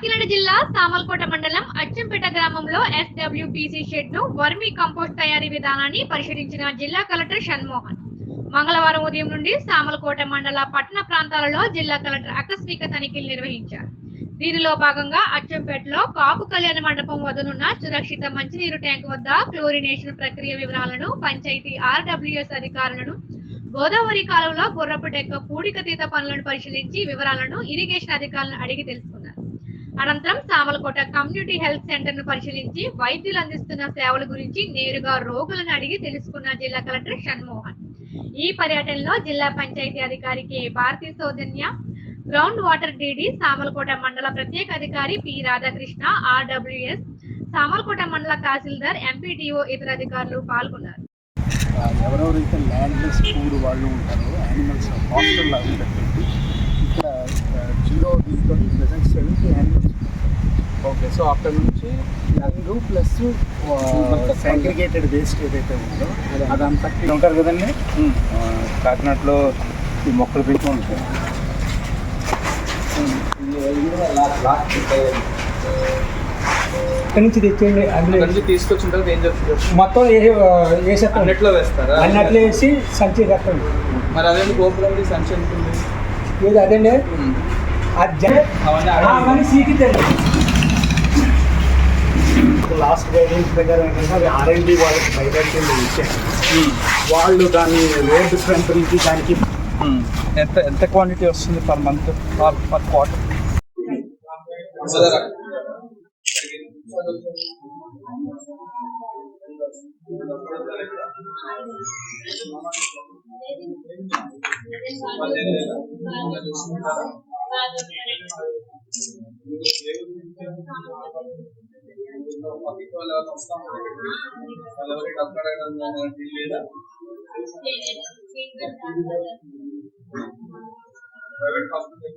కాకినాడ జిల్లా సామల్కోట మండలం అచ్చంపేట గ్రామంలో ఎస్డబ్ల్యూపీసీ షెడ్ను వర్మీ కంపోస్ట్ తయారీ విధానాన్ని పరిశీలించిన జిల్లా కలెక్టర్ షణ్మోహన్. మంగళవారం ఉదయం నుండి సామల్కోట మండల పట్టణ ప్రాంతాలలో జిల్లా కలెక్టర్ ఆకస్మిక తనిఖీలు నిర్వహించారు. దీనిలో భాగంగా అచ్చంపేటలో కాపు కళ్యాణ మండపం వద్దనున్న సురక్షిత మంచినీరు ట్యాంక్ వద్ద క్లోరినేషన్ ప్రక్రియ వివరాలను పంచాయతీ ఆర్డబ్ల్యూఎస్ అధికారులను గోదావరి కాలువలో గుర్రపు డెక్క పూడికతీత పనులను పరిశీలించి వివరాలను ఇరిగేషన్ అధికారులను అడిగి తెలుసుకున్నారు అనంతరం సామలకోట కమ్యూనిటీ హెల్త్ సెంటర్ను పరిశీలించి వైద్యులు అందిస్తున్న సేవల గురించి నేరుగా రోగులను అడిగి తెలుసుకున్న జిల్లా కలెక్టర్ షణ్మోహన్. ఈ పర్యటనలో జిల్లా పంచాయతీ అధికారి K Bharati Soujanya ground water DD Samalkot మండల ప్రత్యేక అధికారి పి రాధాకృష్ణ ఆర్డబ్ల్యూఎస్ సామలకోట మండల తహసీల్దార్ ఎంపీటీఓ ఇతర అధికారులు పాల్గొన్నారు. ఎవరెవరైతే ల్యాండ్లెస్ పూర్ వాళ్ళు ఉంటారో యానిమల్స్ హాస్టల్ లాగా పెట్టి సో అక్కడ నుంచి యంగ్ ప్లస్ సాగ్రిగేటెడ్ వేస్ట్ ఏదైతే ఉందో అదంతా ఉంటారు కదండి? కాకినాడలో ఈ మొక్కలు పెంచి ఉంటాయి. ఇక్కడి నుంచి తెచ్చేయండి అందులో తీసుకొచ్చిన తర్వాత ఏం చెప్తారు? మొత్తం వేసేస్తాం అన్నిట్లో వేస్తారా? అన్నట్లు వేసి సంచి కట్టండి మరి అదేంటి గోపురం సంచి ఉంటుంది. ఏది అదండి? అది జ- అవన్నీ ఆ, అవన్నీ సీకిద్దండి లాస్ట్ గైడెన్స్ ప్రకారం ఏంటంటే అవి ఆర్ఎండి వాళ్ళకి బయట ఇచ్చారు వాళ్ళు దాన్ని రోడ్ ఫ్రంట్కి దానికి ఎంత ఎంత క్వాంటిటీ వస్తుంది per month per per quarter private hospital